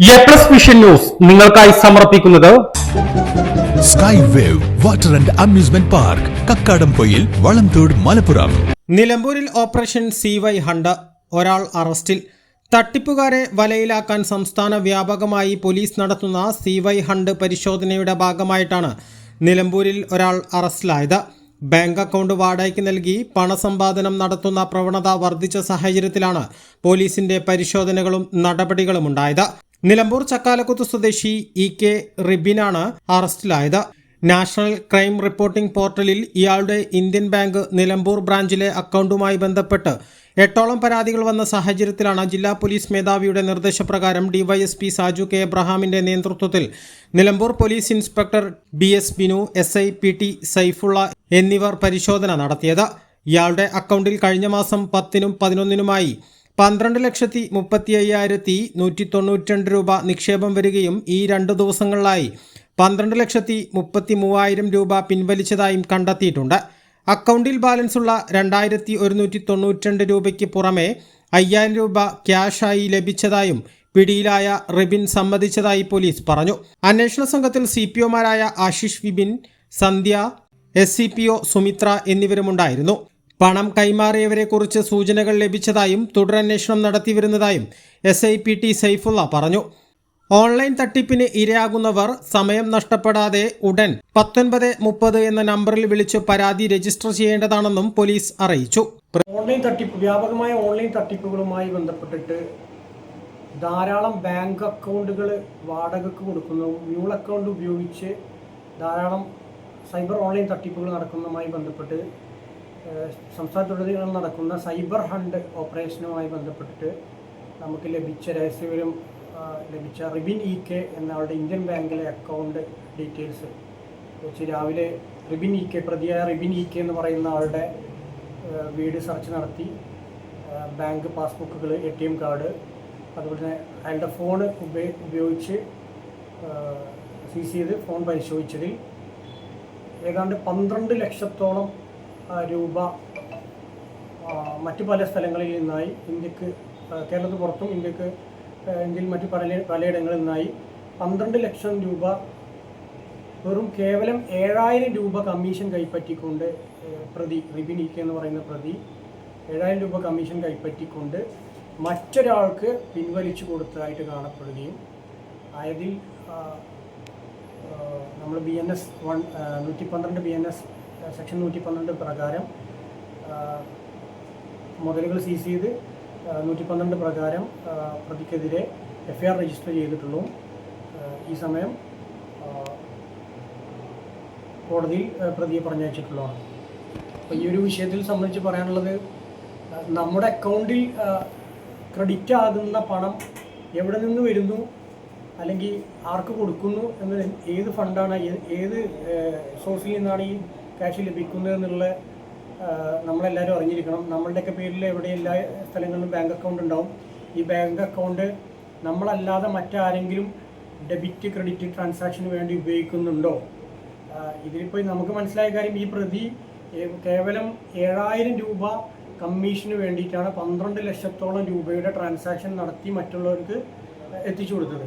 A plus vision news നിങ്ങൾക്കായി സമർപ്പിക്കുന്നത് sky wave water and amusement park Kakkadampoyil Valamthode Malappuram നിലമ്പൂരിൽ operation C Y ഹണ്ട ഒരാൾ അറസ്റ്റിൽ. തട്ടിപ്പുകാരെ വലയിലാക്കാൻ സംസ്ഥാന വ്യാപകമായി പോലീസ് നടത്തുന്ന സി വൈ ഹണ്ട് പരിശോധനയുടെ ഭാഗമായിട്ടാണ് നിലമ്പൂരിൽ ഒരാൾ അറസ്റ്റിലായത്. ബാങ്ക് അക്കൗണ്ട് വാടകയ്ക്ക് നൽകി പണസമ്പാദനം നടത്തുന്ന പ്രവണത വർദ്ധിച്ച സാഹചര്യത്തിലാണ് പോലീസിന്റെ പരിശോധനകളും നടപടികളും ഉണ്ടായത് നിലമ്പൂർ ചക്കാലക്കുത്ത് സ്വദേശി ഇ കെ റിബിനാണ് അറസ്റ്റിലായത്. നാഷണൽ ക്രൈം റിപ്പോർട്ടിംഗ് പോർട്ടലിൽ ഇയാളുടെ ഇന്ത്യൻ ബാങ്ക് നിലമ്പൂർ ബ്രാഞ്ചിലെ അക്കൗണ്ടുമായി ബന്ധപ്പെട്ട് എട്ടോളം പരാതികൾ വന്ന സാഹചര്യത്തിലാണ് ജില്ലാ പോലീസ് മേധാവിയുടെ നിർദ്ദേശപ്രകാരം ഡിവൈഎസ്പി സാജു കെ എബ്രഹാമിന്റെ നേതൃത്വത്തിൽ Nilambur police inspector B S Binu S I P T Saifulla എന്നിവർ പരിശോധന നടത്തിയത്. ഇയാളുടെ അക്കൗണ്ടിൽ കഴിഞ്ഞ മാസം പത്തിനും പതിനൊന്നിനുമായി പന്ത്രണ്ട് ലക്ഷത്തി മുപ്പത്തി അയ്യായിരത്തി നൂറ്റി തൊണ്ണൂറ്റിരണ്ട് രൂപ നിക്ഷേപം വരികയും ഈ രണ്ട് ദിവസങ്ങളിലായി പന്ത്രണ്ട് ലക്ഷത്തി മുപ്പത്തി മൂവായിരം രൂപ പിൻവലിച്ചതായും കണ്ടെത്തിയിട്ടുണ്ട്. അക്കൗണ്ടിൽ ബാലൻസുള്ള രണ്ടായിരത്തി ഒരുന്നൂറ്റി തൊണ്ണൂറ്റിരണ്ട് രൂപയ്ക്ക് പുറമെ അയ്യായിരം രൂപ ക്യാഷായി ലഭിച്ചതായും പിടിയിലായ റിബിൻ സമ്മതിച്ചതായി പോലീസ് പറഞ്ഞു. അന്വേഷണ സംഘത്തിൽ C P ഒമാരായ Ashish Vibin Sandhya S C P O Sumithra എന്നിവരുമുണ്ടായിരുന്നു. പണം കൈമാറിയവരെക്കുറിച്ച് സൂചനകൾ ലഭിച്ചതായും തുടരന്വേഷണം നടത്തിവരുന്നതായും S I P T Saifulla പറഞ്ഞു. ഓൺലൈൻ തട്ടിപ്പിന് ഇരയാകുന്നവർ സമയം നഷ്ടപ്പെടാതെ ഉടൻ പത്തൊൻപത് മുപ്പത് എന്ന നമ്പറിൽ വിളിച്ച് പരാതി രജിസ്റ്റർ ചെയ്യേണ്ടതാണെന്നും പോലീസ് അറിയിച്ചു. ഓൺലൈൻ തട്ടിപ്പ് വ്യാപകമായ ഓൺലൈൻ തട്ടിപ്പുകളുമായി ബന്ധപ്പെട്ടിട്ട് ധാരാളം ബാങ്ക് അക്കൗണ്ടുകൾ വാടകയ്ക്ക് കൊടുക്കുന്നു. മ്യൂൾ അക്കൗണ്ട് ഉപയോഗിച്ച് ധാരാളം സൈബർ ഓൺലൈൻ തട്ടിപ്പുകൾ നടക്കുന്നതുമായി ബന്ധപ്പെട്ട് സംസ്ഥാനത്തുടനീളം നടക്കുന്ന സൈബർ ഹണ്ട് ഓപ്പറേഷനുമായി ബന്ധപ്പെട്ടിട്ട് നമുക്ക് ലഭിച്ച രഹസ്യവിവരം ലഭിച്ച റിബിൻ ഇ കെ എന്നയാളുടെ ഇന്ത്യൻ ബാങ്കിലെ അക്കൗണ്ട് ഡീറ്റെയിൽസ് വെച്ച് രാവിലെ റിബിൻ ഇ കെ പ്രതിയായ റിബിൻ ഇ കെ എന്ന് പറയുന്ന ആളുടെ വീട് സെർച്ച് നടത്തി. ബാങ്ക് പാസ്ബുക്കുകൾ എ ടി എം കാർഡ് അതുപോലെ തന്നെ അയാളുടെ ഫോൺ ഉപയോ ഉപയോഗിച്ച് സീസ് ചെയ്ത് ഫോൺ പരിശോധിച്ചതിൽ ഏതാണ്ട് പന്ത്രണ്ട് ലക്ഷത്തോളം രൂപ മറ്റു പല സ്ഥലങ്ങളിൽ നിന്നായി ഇന്ത്യയ്ക്ക് കേരളത്തിന് പുറത്തും ഇന്ത്യയ്ക്ക് ഇന്ത്യയിൽ മറ്റു പല പലയിടങ്ങളിൽ നിന്നായി പന്ത്രണ്ട് ലക്ഷം രൂപ വെറും കേവലം ഏഴായിരം രൂപ കമ്മീഷൻ കൈപ്പറ്റിക്കൊണ്ട് പ്രതി റിബിൻ എന്ന് പറയുന്ന പ്രതി ഏഴായിരം രൂപ കമ്മീഷൻ കൈപ്പറ്റിക്കൊണ്ട് മറ്റൊരാൾക്ക് പിൻവലിച്ചു കൊടുത്തതായിട്ട് കാണപ്പെടുകയും അതിൽ നമ്മൾ ബി എൻ എസ് വൺ നൂറ്റി പന്ത്രണ്ട് ബി എൻ എസ് സെക്ഷൻ നൂറ്റി പന്ത്രണ്ട് പ്രകാരം മുതലുകൾ സീസ് ചെയ്ത് നൂറ്റി പന്ത്രണ്ട് പ്രകാരം പ്രതിക്കെതിരെ എഫ് ഐ ആർ രജിസ്റ്റർ ചെയ്തിട്ടുള്ളൂ. ഈ സമയം കോടതിയിൽ പ്രതിയെ പറഞ്ഞയച്ചിട്ടുള്ളതാണ്. അപ്പോൾ ഈ ഒരു വിഷയത്തിൽ സംബന്ധിച്ച് പറയാനുള്ളത് നമ്മുടെ അക്കൗണ്ടിൽ ക്രെഡിറ്റ് ആകുന്ന പണം എവിടെ നിന്ന് വരുന്നു? അല്ലെങ്കിൽ ആർക്ക് കൊടുക്കുന്നു? എന്ന് ഏത് ഫണ്ടാണ് ഏത് സോഴ്സിൽ നിന്നാണ് ഈ ക്യാഷ് ലഭിക്കുന്നത് എന്നുള്ള നമ്മളെല്ലാവരും അറിഞ്ഞിരിക്കണം. നമ്മളുടെയൊക്കെ പേരിൽ എവിടെ എല്ലാ സ്ഥലങ്ങളിലും ബാങ്ക് അക്കൗണ്ട് ഉണ്ടാവും. ഈ ബാങ്ക് അക്കൗണ്ട് നമ്മളല്ലാതെ മറ്റാരെങ്കിലും ഡെബിറ്റ് ക്രെഡിറ്റ് ട്രാൻസാക്ഷന് വേണ്ടി ഉപയോഗിക്കുന്നുണ്ടോ? ഇതിലിപ്പോൾ നമുക്ക് മനസ്സിലായ കാര്യം ഈ പ്രതി കേവലം ഏഴായിരം രൂപ കമ്മീഷന് വേണ്ടിയിട്ടാണ് പന്ത്രണ്ട് ലക്ഷത്തോളം രൂപയുടെ ട്രാൻസാക്ഷൻ നടത്തി മറ്റുള്ളവർക്ക് എത്തിച്ചു കൊടുത്തത്.